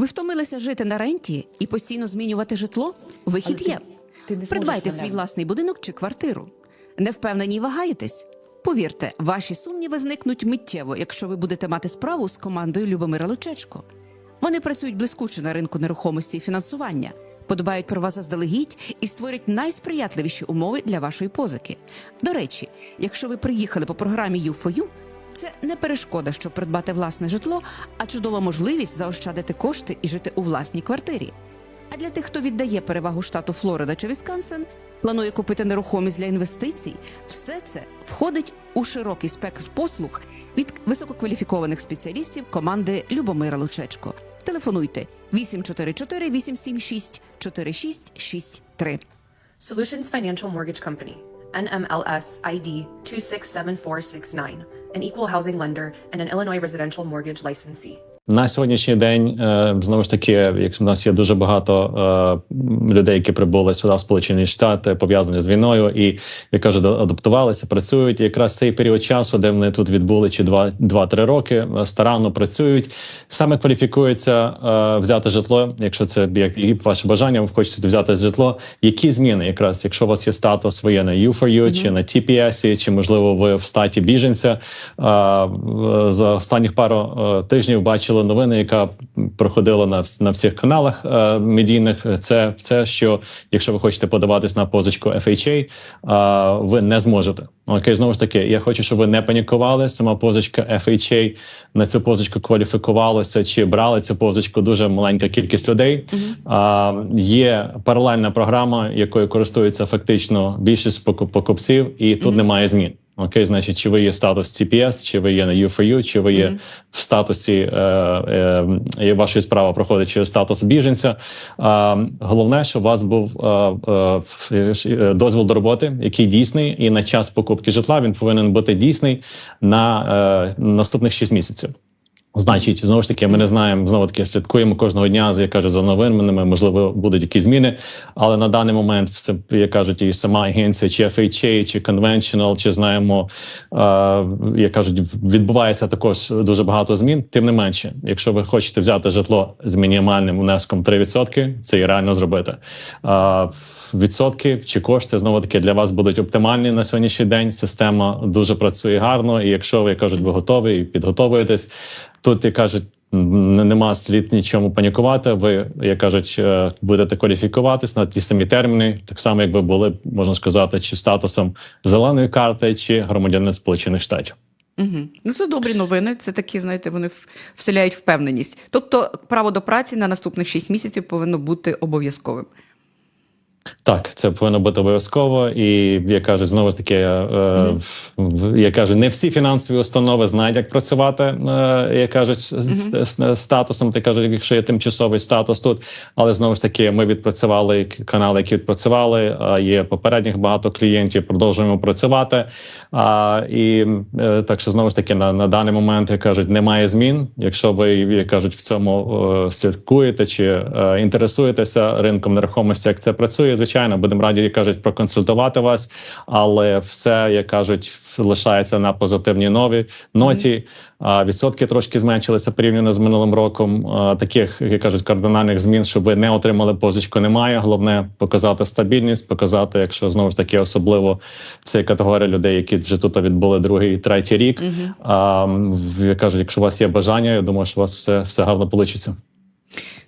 Ви втомилися жити на ренті і постійно змінювати житло? Вихід Але ти- є. ти не Придбайте свій власний будинок чи квартиру. Не впевнені вагаєтесь? Повірте, ваші сумніви зникнуть миттєво, якщо ви будете мати справу з командою Любомира Лучечко. Вони працюють блискуче на ринку нерухомості і фінансування, подбають про вас заздалегідь і створять найсприятливіші умови для вашої позики. До речі, якщо ви приїхали по програмі U4U, це не перешкода, щоб придбати власне житло, а чудова можливість заощадити кошти і жити у власній квартирі. А для тих, хто віддає перевагу штату Флорида чи Вісконсин, планує купити нерухомість для інвестицій, все це входить у широкий спектр послуг від висококваліфікованих спеціалістів команди Любомира Лучечко. Телефонуйте 844 876 4663. Solutions Financial Mortgage Company, NMLS ID 267469, an equal housing lender and an Illinois residential mortgage licensee. На сьогоднішній день е, знову ж таки, як в нас є дуже багато е, людей, які прибули сюди в Сполучені Штати, пов'язані з війною, і як кажуть, адаптувалися, працюють. І якраз цей період часу, де вони тут відбули чи два- два-три роки, е, старанно працюють. Саме кваліфікується взяти житло, якщо це як ваше бажання, ви хочете взяти житло. Які зміни, якраз якщо у вас є статус ви є на U4U, чи на TPS, чи можливо ви в статі біженця. За останніх пару тижнів бачили новини, яка проходила на, на всіх каналах е, медійних. Це, це що якщо ви хочете подаватись на позичку FHA, е, ви не зможете. Окей, знову ж таки, я хочу, щоб ви не панікували. Сама позичка FHA на цю позичку кваліфікувалася чи брали цю позичку дуже маленька кількість людей. А, є паралельна програма, якою користується фактично більшість покуп- покупців, і тут немає змін. Окей, значить, чи ви є статус CPS, чи ви є на U4U, чи ви є в статусі е, е, е, вашої справи проходить через статус біженця. А, головне, щоб у вас був е, е, е, дозвіл до роботи, який дійсний, і на час покупки житла він повинен бути дійсний на е, наступних 6 місяців. Значить, знову ж таки, ми не знаємо знову таки слідкуємо кожного дня. Я кажу за новинами. Можливо, будуть якісь зміни. Але на даний момент все як кажуть, і сама агенція, чи FHA, чи Conventional, чи знаємо, е, як кажуть, відбувається також дуже багато змін. Тим не менше, якщо ви хочете взяти житло з мінімальним внеском 3%, це і реально зробити. Е, Відсотки чи кошти знову таки для вас будуть оптимальні на сьогоднішній день. Система дуже працює гарно, і якщо ви як кажуть, ви готові і підготовуєтесь, тут як кажуть. Нема слід нічому панікувати. Ви, як кажуть, е, будете кваліфікуватись на ті самі терміни, так само, як ви були, можна сказати, чи статусом зеленої карти, чи громадянин Сполучених Штатів. Угу. Ну, це добрі новини. Це такі, знаєте, вони вселяють впевненість. Тобто, право до праці на наступних 6 місяців повинно бути обов'язковим. Так, це повинно бути обов'язково, і я кажу, знову ж таки, е, я кажу, не всі фінансові установи знають, як працювати, е, як кажуть, з, з, з статусом. Ти кажуть, якщо є тимчасовий статус тут, але знову ж таки, ми відпрацювали канали, які відпрацювали. А є попередніх багато клієнтів. Продовжуємо працювати. А, і е, так що знову ж таки на, на даний момент як кажуть, немає змін. Якщо ви як кажуть в цьому е, слідкуєте чи е, інтересуєтеся ринком нерухомості, як це працює, звичайно, будемо раді як кажуть проконсультувати вас, але все як кажуть, лишається на позитивній нові ноті. А відсотки трошки зменшилися порівняно з минулим роком. Таких як кажуть, кардинальних змін, щоб ви не отримали позичку, немає. Головне показати стабільність, показати, якщо знову ж таки особливо це категорія людей, які вже тут відбули другий, третій рік. А, як кажуть, якщо у вас є бажання, я думаю, що у вас все, все гарно вийде.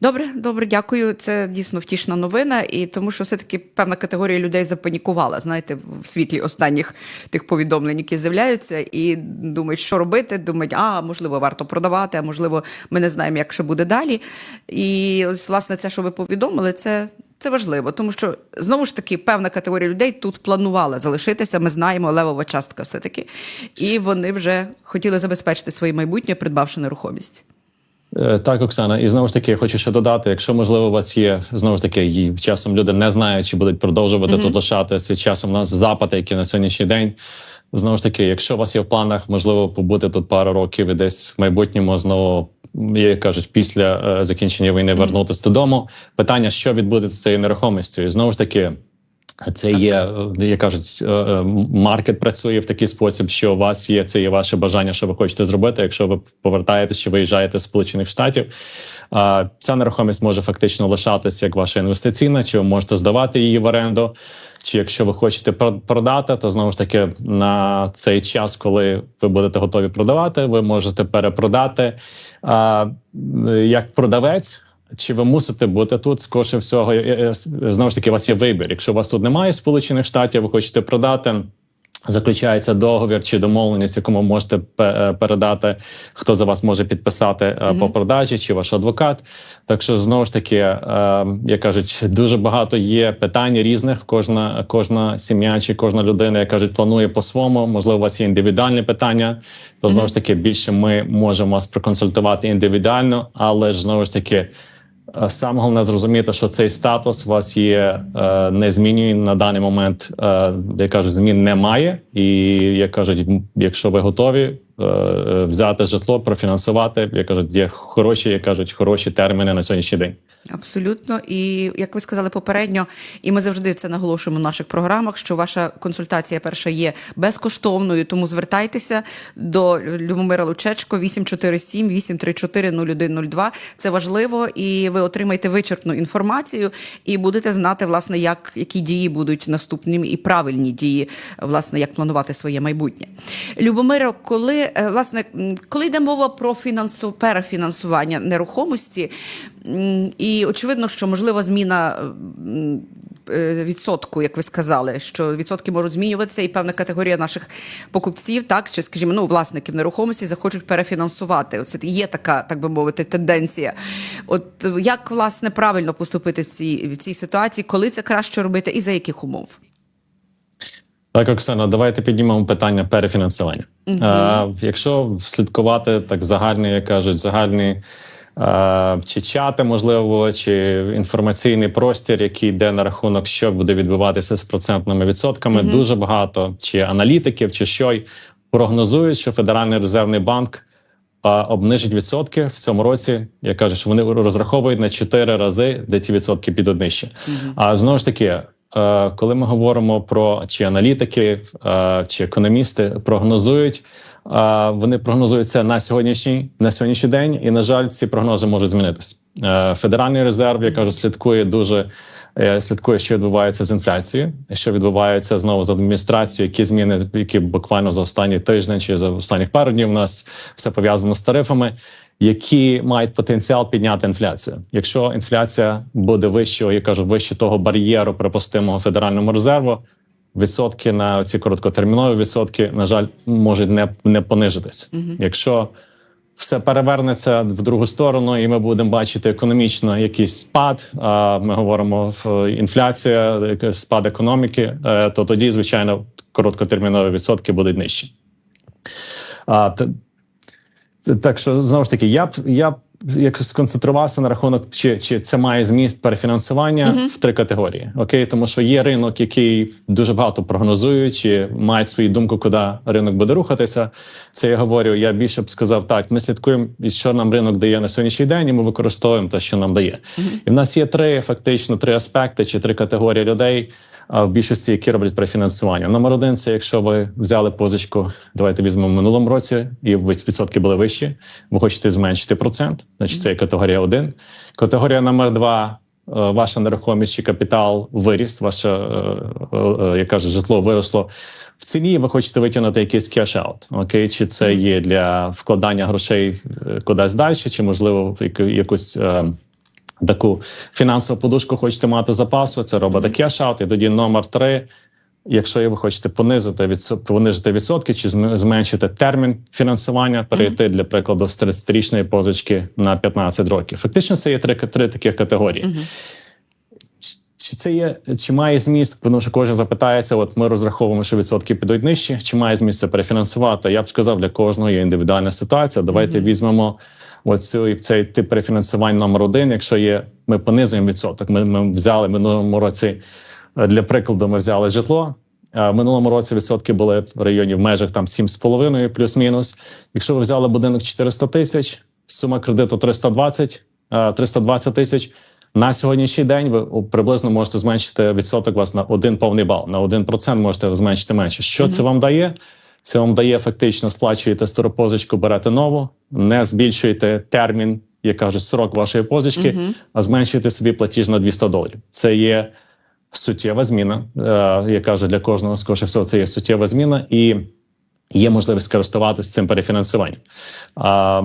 Добре, добре, дякую. Це дійсно втішна новина, і тому що все-таки певна категорія людей запанікувала, знаєте, в світлі останніх тих повідомлень, які з'являються, і думають, що робити. Думають, а можливо, варто продавати, а можливо, ми не знаємо, як ще буде далі. І ось, власне, це, що ви повідомили, це. Це важливо, тому що знову ж таки певна категорія людей тут планувала залишитися. Ми знаємо левова частка, все таки, і вони вже хотіли забезпечити своє майбутнє, придбавши нерухомість. Е, Так, Оксана, і знову ж таки, я хочу ще додати, якщо можливо у вас є знову ж таки, і часом люди не знають, чи будуть продовжувати тут лишатися. Часом у нас запити, які на сьогоднішній день. Знову ж таки, якщо у вас є в планах, можливо, побути тут пару років і десь в майбутньому знову, як кажуть, після е, закінчення війни вернутися додому. Питання, що відбудеться з цією нерухомістю, і знову ж таки. Це є, е, як кажуть, е, е, маркет працює в такий спосіб, що у вас є це є ваше бажання, що ви хочете зробити. Якщо ви повертаєтесь чи виїжджаєте з Сполучених Штатів, ця нерухомість може фактично лишатися як ваша інвестиційна, чи ви можете здавати її в оренду. Чи якщо ви хочете про- продати, то знову ж таки на цей час, коли ви будете готові продавати, ви можете перепродати як продавець. Чи ви мусите бути тут? Скорше всього, знову ж таки, у вас є вибір. Якщо у вас тут немає сполучених штатів, ви хочете продати. Заключається договір чи домовленість, якому можете е, передати, хто за вас може підписати е, по продажі, чи ваш адвокат. Так що знову ж таки, е, як кажуть, дуже багато є питань різних. Кожна кожна сім'я чи кожна людина, як кажуть, планує по-своєму. Можливо, у вас є індивідуальні питання. То знову ж таки більше ми можемо вас проконсультувати індивідуально, але ж знову ж таки. Е, Саме головне зрозуміти, що цей статус у вас є е, не змінює на даний момент. Е, як кажуть, змін немає. І як кажуть, якщо ви готові взяти житло, профінансувати, як кажуть, є хороші, як кажуть, хороші терміни на сьогоднішній день. Абсолютно, і як ви сказали попередньо, і ми завжди це наголошуємо в наших програмах, що ваша консультація перша є безкоштовною, тому звертайтеся до Любомира Лучечко 847 834 0102. Це важливо, і ви отримаєте вичерпну інформацію і будете знати, власне, як які дії будуть наступними і правильні дії, власне, як планувати своє майбутнє. Любомиро, коли е, власне, коли йде мова про фінансу перефінансування нерухомості, і очевидно, що можлива зміна. е, Відсотку, як ви сказали, що відсотки можуть змінюватися, і певна категорія наших покупців, так чи скажімо, ну власників нерухомості захочуть перефінансувати. Оце є така, так би мовити, тенденція. От е, як власне правильно поступити в цій в цій ситуації, коли це краще робити, і за яких умов? Так, Оксана, давайте піднімемо питання перефінансування. Е, якщо слідкувати так загальні, як кажуть, загальні е, чи чати, можливо, чи інформаційний простір, який йде на рахунок, що буде відбуватися з процентними відсотками, дуже багато чи аналітиків, чи що й прогнозують, що Федеральний резервний банк. а, Обнижить відсотки в цьому році. Я кажу, що вони розраховують на 4 рази, де ті відсотки підуть нижче. А знову ж таки, е, коли ми говоримо про чи аналітики, е, чи економісти прогнозують, е, вони прогнозують це на сьогоднішній на сьогоднішній день, і на жаль, ці прогнози можуть змінитися. Е, Федеральний резерв, я кажу, слідкує дуже. е, Слідкує, що відбувається з інфляцією, що відбувається знову з адміністрацією, які зміни, які буквально за останні тиждень чи за останніх пару днів у нас все пов'язано з тарифами, які мають потенціал підняти інфляцію. Якщо інфляція буде вищою, я кажу, вище того бар'єру припустимого федеральному резерву, відсотки на ці короткотермінові відсотки, на жаль, можуть не, не понижитись. Якщо все перевернеться в другу сторону, і ми будемо бачити економічно якийсь спад. А ми говоримо в інфляція, якийсь спад економіки, е, то тоді, звичайно, короткотермінові відсотки будуть нижчі. Так що знову ж таки, я б я б як сконцентрувався на рахунок, чи, чи це має зміст перефінансування в три категорії. Окей, тому що є ринок, який дуже багато прогнозує, чи мають свою думку, куди ринок буде рухатися. Це я говорю. Я більше б сказав так. Ми слідкуємо, що нам ринок дає на сьогоднішній день, і ми використовуємо те, що нам дає. І в нас є три фактично три аспекти чи три категорії людей. А в більшості, які роблять префінансування. Номер один це якщо ви взяли позичку, давайте візьмемо в минулому році, і відсотки були вищі. Ви хочете зменшити процент, значить це є категорія один. Категорія номер два. е, Ваша нерухомість чи капітал виріс, ваше е, е, як каже, житло виросло в ціні. Ви хочете витягнути якийсь кеш-аут. Окей, чи це є для вкладання грошей кудись далі, чи можливо в яку- якусь таку фінансову подушку хочете мати запасу, це робите кеш-аут. І тоді номер три. Якщо ви хочете понизити відсот, понизити відсотки чи зменшити термін фінансування, перейти для прикладу з 30-річної позички на 15 років. Фактично, це є три, три таких категорії. Чи це є, чи має зміст? Тому що кожен запитається: от ми розраховуємо, що відсотки підуть нижче, чи має зміст це перефінансувати? Я б сказав, для кожного є індивідуальна ситуація. Давайте візьмемо оцю цей тип перефінансування номер один. Якщо є, ми понизуємо відсоток. Ми, ми взяли минулому році е, для прикладу, ми взяли житло. В минулому році відсотки були в районі в межах там 7,5 плюс-мінус. Якщо ви взяли будинок 400 тисяч, сума кредиту 320, е, 320 тисяч. На сьогоднішній день ви приблизно можете зменшити відсоток вас на один повний бал. На 1% можете зменшити менше. Що це вам дає? Це вам дає фактично сплачуєте стару позичку, берете нову, не збільшуєте термін як кажуть, срок вашої позички, Мгм. а зменшуєте собі платіж на 200 доларів. Це є суттєва зміна. Е, я кажу, для кожного скоріше всього, це є суттєва зміна, і є можливість користуватися цим перефінансуванням. А,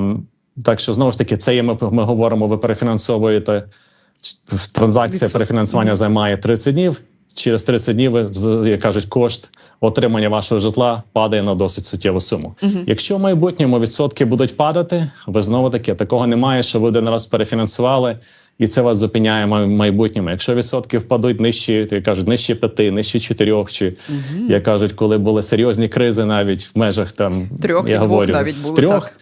так що знову ж таки, це є. Ми, ми говоримо, ви перефінансовуєте транзакція перефінансування займає 30 днів. Через 30 днів, як кажуть, кошт отримання вашого житла падає на досить суттєву суму. Мгм. Якщо в майбутньому відсотки будуть падати, ви знову таки такого немає, що ви один раз перефінансували, і це вас зупиняє в майбутньому. Якщо відсотки впадуть нижчі, то як кажуть, нижче п'яти, нижче чотирьох, чи Мгм. як кажуть, коли були серйозні кризи, навіть в межах там Трьох я і двох навіть було, трьох. так.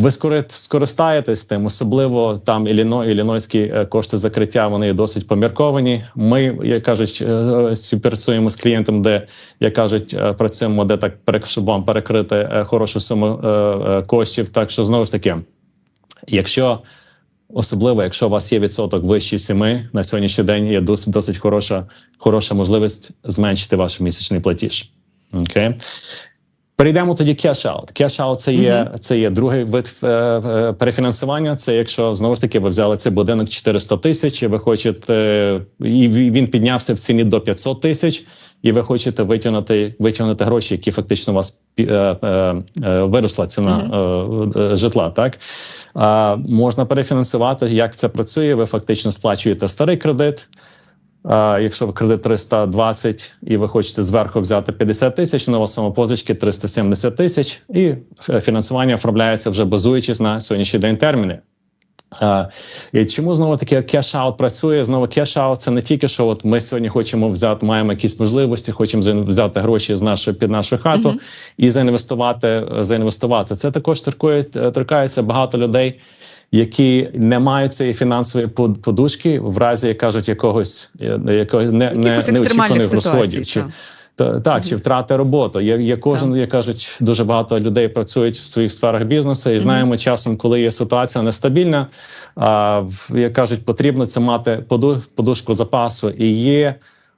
Ви скористаєтесь тим, особливо там Іліно, ілінойські е, кошти закриття. Вони досить помірковані. Ми, як кажуть, е, співпрацюємо з клієнтом, де як кажуть, е, працюємо, де так щоб вам перекрити хорошу суму коштів. Так що знову ж таки, якщо особливо, якщо у вас є відсоток вищий семи на сьогоднішній день, є досить досить хороша, хороша можливість зменшити ваш місячний платіж. Окей. Перейдемо тоді cash-out. Cash-out – це є, це є другий вид е, е, перефінансування. Це якщо знову ж таки ви взяли цей будинок 400 тисяч, і ви хочете, е, і він піднявся в ціні до 500 тисяч, і ви хочете витягнути, витягнути гроші, які фактично у вас е, е, е, виросла ціна е, е, житла. Так а, можна перефінансувати. Як це працює? Ви фактично сплачуєте старий кредит. Якщо ви кредит 320 і ви хочете зверху взяти 50 тисяч, нова сума позички 370 тисяч, і фінансування оформляється вже базуючись на сьогоднішній день терміни. І чому знову таки кеш-аут працює? Знову кеш-аут – це не тільки що от ми сьогодні хочемо взяти, маємо якісь можливості, хочемо взяти гроші з нашої під нашу хату і заінвестувати. заінвестувати. Це також торкує, торкається багато людей, які не мають цієї фінансової подушки в разі, як кажуть, якогось, е, якогось не, не, неочікуваних розходів. Чи, так. та, так, чи втрати роботу. Є, є кожен, як кажуть, дуже багато людей працюють в своїх сферах бізнесу, і знаємо часом, коли є ситуація нестабільна, а, як кажуть, потрібно це мати поду- подушку запасу. І є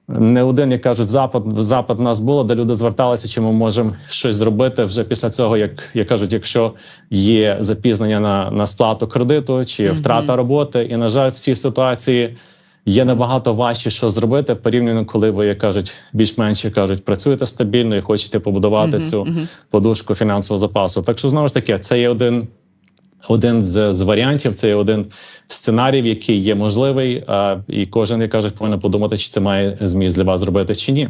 не один, як кажуть, запит в нас було, де люди зверталися, чи ми можемо щось зробити вже після цього, як, як кажуть, якщо є запізнення на, на сплату кредиту чи втрата роботи. І, на жаль, в цій ситуації є набагато важче, що зробити порівняно, коли ви, як кажуть, більш-менш як кажуть, працюєте стабільно і хочете побудувати цю подушку фінансового запасу. Так що знову ж таки, це є один. Один з, з варіантів, це є один сценаріїв, який є можливий, а, і кожен, як кажуть, повинен подумати, чи це має зміст для вас зробити чи ні.